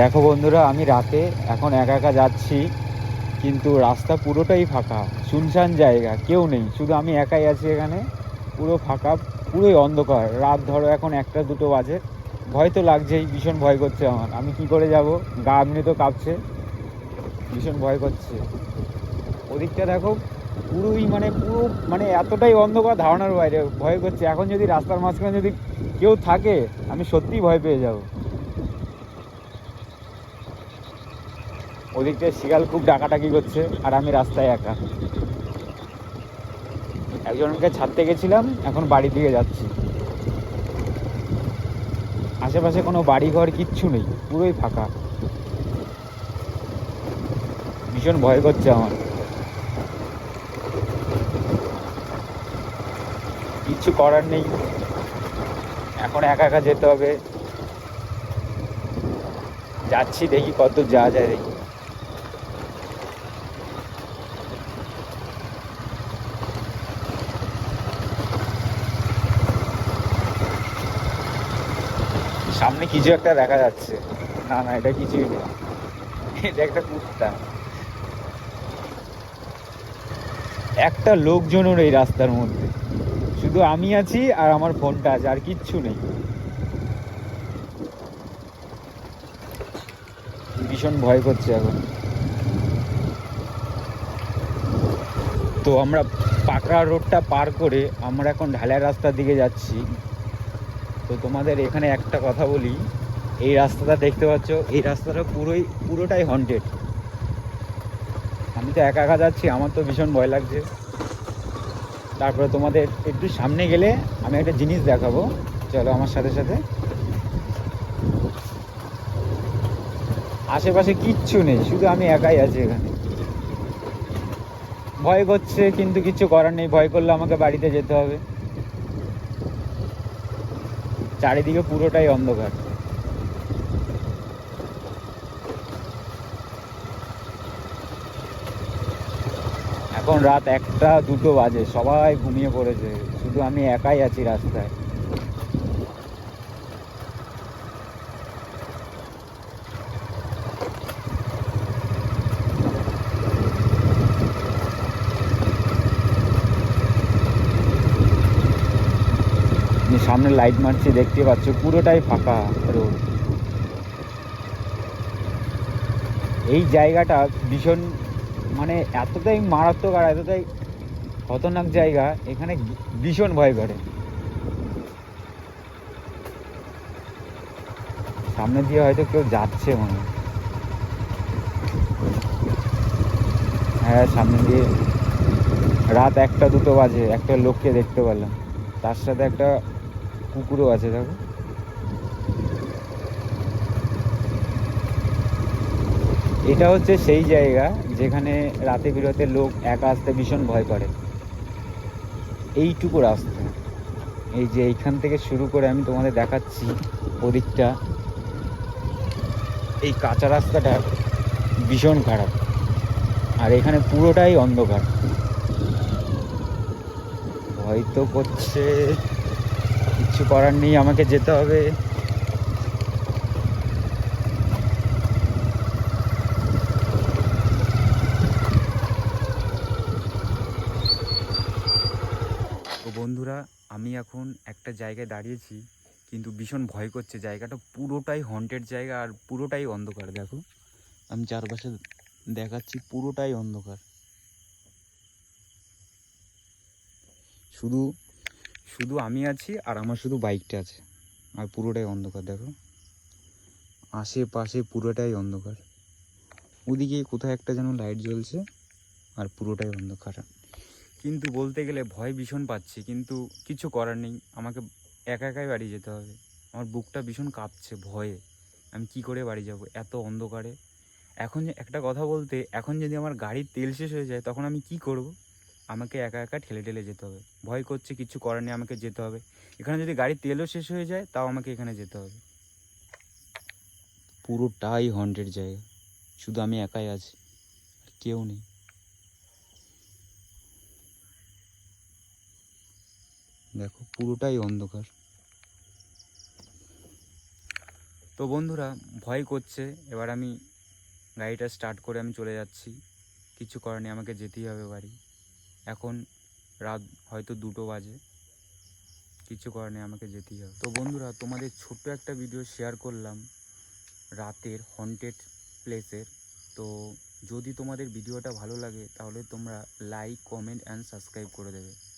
দেখো বন্ধুরা, আমি রাতে এখন একা একা যাচ্ছি, কিন্তু রাস্তা পুরোটাই ফাঁকা, শুনশান জায়গা, কেউ নেই, শুধু আমি একাই আছি এখানে, পুরো ফাঁকা, পুরোই অন্ধকার, রাত ধরো এখন একটা দুটো বাজে, ভয় তো লাগছেই, ভীষণ ভয় করছে আমার, আমি কি করে যাব, গা এমনি তো কাঁপছে, ভীষণ ভয় করছে, ওদিকটা দেখো, পুরোই মানে পুরো মানে এতটাই অন্ধকার ধারণার বাইরে, ভয় করছে, এখন যদি রাস্তার মাঝখানে যদি কেউ থাকে, আমি সত্যিই ভয় পেয়ে যাব। ওদিকটা শিয়াল খুব ডাকাটাকি করছে, আর আমি রাস্তায় একা। একজনকে ছাড়তে গেছিলাম, এখন বাড়ি দিকে যাচ্ছি। আশেপাশে কোনো বাড়ি ঘর কিচ্ছু নেই, পুরোই ফাঁকা। ভীষণ ভয় করছে আমার। কিচ্ছু করার নেই। এখন একা একা যেতে হবে। যাচ্ছি দেখি কত যা যায়। দেখি সামনে কিছু একটা দেখা যাচ্ছে। না না, এটা কিছুই এটা একটা কুত্তা। একটা লোকজনও এই রাস্তার মধ্যে। শুধু আমি আছি আর আমার ফোনটা আছে, আর কিচ্ছু নেই। ভীষণ ভয় করছে এখন। তো আমরা পাকড়া রোডটা পার করে আমরা এখন ঢালাই রাস্তার দিকে যাচ্ছি। তো তোমাদের এখানে একটা কথা বলি, এই রাস্তাটা দেখতে পাচ্ছ, এই রাস্তাটা পুরোই, পুরোটাই হন্টেড আমি তো একা একা যাচ্ছি, আমার তো ভীষণ ভয় লাগছে। তারপরে তোমাদের একটু সামনে গেলে আমি একটা জিনিস দেখাবো। চলো আমার সাথে সাথে। আশেপাশে কিচ্ছু নেই, শুধু আমি একাই আছি এখানে। ভয় করছে, কিন্তু কিছু করার নেই। ভয় করলে আমাকে বাড়িতে যেতে হবে। চারিদিকে পুরোটাই অন্ধকার। এখন রাত একটা দুটো বাজে, সবাই ঘুমিয়ে পড়েছে। শুধু আমি একাই আছি রাস্তায়। সামনে লাইট মারছি, দেখতে পাচ্ছ, পুরোটাই ফাঁকা রোড এই জায়গাটা ভীষণ মানে এতটাই মারাত্মক আর এতটাই খতরনাক জায়গা, এখানে ভীষণ ভয় করে। সামনে দিয়ে হয়তো কেউ যাচ্ছে মনে হ্যাঁ সামনে দিয়ে রাত একটা দুটো বাজে, একটা লোককে দেখতে পেলাম। তার সাথে একটা কুকুরও আছে, দেখো। এটা হচ্ছে সেই জায়গা যেখানে রাতে বিরতে লোক একা আসতে ভীষণ ভয় করে। এইটুকু রাস্তা। এই যে এইখান থেকে শুরু করে আমি তোমাদের দেখাচ্ছি ওদিকটা। এই কাঁচা রাস্তাটা ভীষণ খারাপ। আর এখানে পুরোটাই অন্ধকার। ভয় তো করছে। কিচ্ছু করার নেই, আমাকে যেতে হবে। তো বন্ধুরা, আমি এখন একটা জায়গায় দাঁড়িয়েছি, কিন্তু ভীষণ ভয় করছে। জায়গাটা পুরোটাই হন্টেড জায়গা আর পুরোটাই অন্ধকার, দেখো। আমি চারপাশে দেখাচ্ছি, পুরোটাই অন্ধকার। শুধু শুধু আমি আছি আর আমার শুধু বাইকটা আছে। আর পুরোটাই অন্ধকার, দেখো। আশেপাশে পুরোটাই অন্ধকার। ওদিকে কোথায় একটা যেন লাইট জ্বলছে আর পুরোটাই অন্ধকার। কিন্তু বলতে গেলে ভয় ভীষণ পাচ্ছি, কিন্তু কিছু করার নেই। আমাকে একা একাই বাড়ি যেতে হবে। আমার বুকটা ভীষণ কাঁপছে ভয়ে। আমি কি করে বাড়ি যাব? এত অন্ধকারে। এখন একটা কথা বলতে, এখন যদি আমার গাড়ির তেল শেষ হয়ে যায়, তখন আমি কি করব? আমাকে একা একা ঠেলে ঠেলে যেতে হবে। ভয় করছে, কিছু করার নেই, আমাকে যেতে হবে। এখানে যদি গাড়ির তেলও শেষ হয়ে যায়, তাও আমাকে এখানে যেতে হবে। পুরোটাই হন্ড্রেড জায়গা। শুধু আমি একাই আছি, আর কেউ নেই। দেখো, পুরোটাই অন্ধকার। তো বন্ধুরা, ভয় করছে। এবার আমি গাড়িটা স্টার্ট করে আমি চলে যাচ্ছি। কিছু করার নেই, আমাকে যেতেই হবে বাড়ি। এখন রাত হয়তো দুটো বাজে। কিছু করার নেই, আমাকে যেতেই হবে। তো বন্ধুরা, তোমাদের ছোট্ট একটা ভিডিও শেয়ার করলাম রাতের হন্টেড প্লেসের তো যদি তোমাদের ভিডিওটা ভালো লাগে, তাহলে তোমরা লাইক কমেন্ট অ্যান্ড সাবস্ক্রাইব করে দেবে।